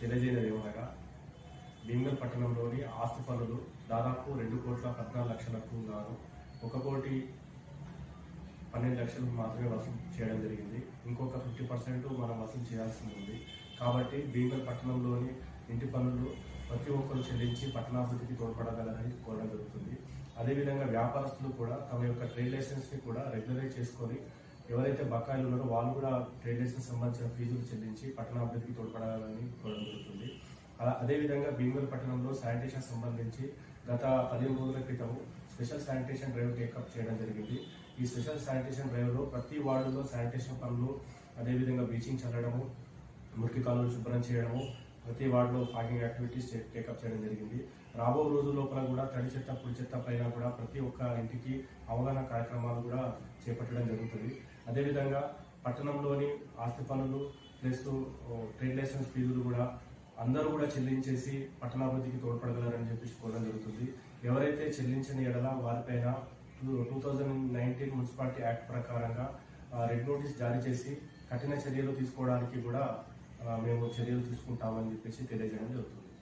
తెలియజేయడం ఏమనగా భీమగల్ పట్టణంలోని ఆస్తి పనులు దాదాపు రెండు కోట్ల పద్నాలుగు లక్షలకు గాను ఒక కోటి పన్నెండు లక్షలు మాత్రమే వసూలు చేయడం జరిగింది. ఇంకొక ఫిఫ్టీ పర్సెంట్ మనం వసూలు చేయాల్సి ఉంది. కాబట్టి భీమగల్ పట్టణంలోని ఇంటి పనులు ప్రతి ఒక్కరు చెల్లించి పట్టణాభివృద్ధికి తోడ్పడగలరని కోరడం జరుగుతుంది. అదేవిధంగా వ్యాపారస్తులు కూడా తమ యొక్క ట్రేడ్ లైసెన్స్ని కూడా రెగ్యులరైజ్ చేసుకొని ఎవరైతే బకాయిలు ఉన్నారో వాళ్ళు కూడా ట్రేడ్ సంబంధించిన ఫీజులు చెల్లించి పట్టణాభివృద్ధికి తోడ్పడాలని కోరడం జరుగుతుంది. అదేవిధంగా భీమవరం పట్టణంలో శానిటేషన్ సంబంధించి గత పదిహేను రోజుల క్రితం స్పెషల్ శానిటేషన్ డ్రైవ్ టేకప్ చేయడం జరిగింది. ఈ స్పెషల్ శానిటేషన్ డ్రైవ్లో ప్రతి వార్డులో శానిటేషన్ పనులు అదేవిధంగా బ్లీచింగ్ చల్లడము మురికి కాలువలు శుభ్రం చేయడము ప్రతి వార్డులో ఫాగింగ్ యాక్టివిటీస్ టేకప్ చేయడం జరిగింది. రాబో రోజు లోపల కూడా తడి చెత్త పొడి చెత్త పైన కూడా ప్రతి ఒక్క ఇంటికి అవగాహన కార్యక్రమాలు కూడా చేపట్టడం జరుగుతుంది. అదేవిధంగా పట్టణంలోని ఆస్తి పనులు ప్లస్ ట్రేడ్ లైసెన్స్ ఫీజులు కూడా అందరూ కూడా చెల్లించేసి పట్టణాభివృద్ధికి తోడ్పడగలరని చెప్పేసి కోరడం జరుగుతుంది. ఎవరైతే చెల్లించని ఎడల వారిపైన two thousand nineteen municipality act ప్రకారంగా రెడ్ నోటీస్ జారీ చేసి కఠిన చర్యలు తీసుకోవడానికి కూడా మేము చర్యలు తీసుకుంటామని చెప్పేసి తెలియజేయడం జరుగుతుంది.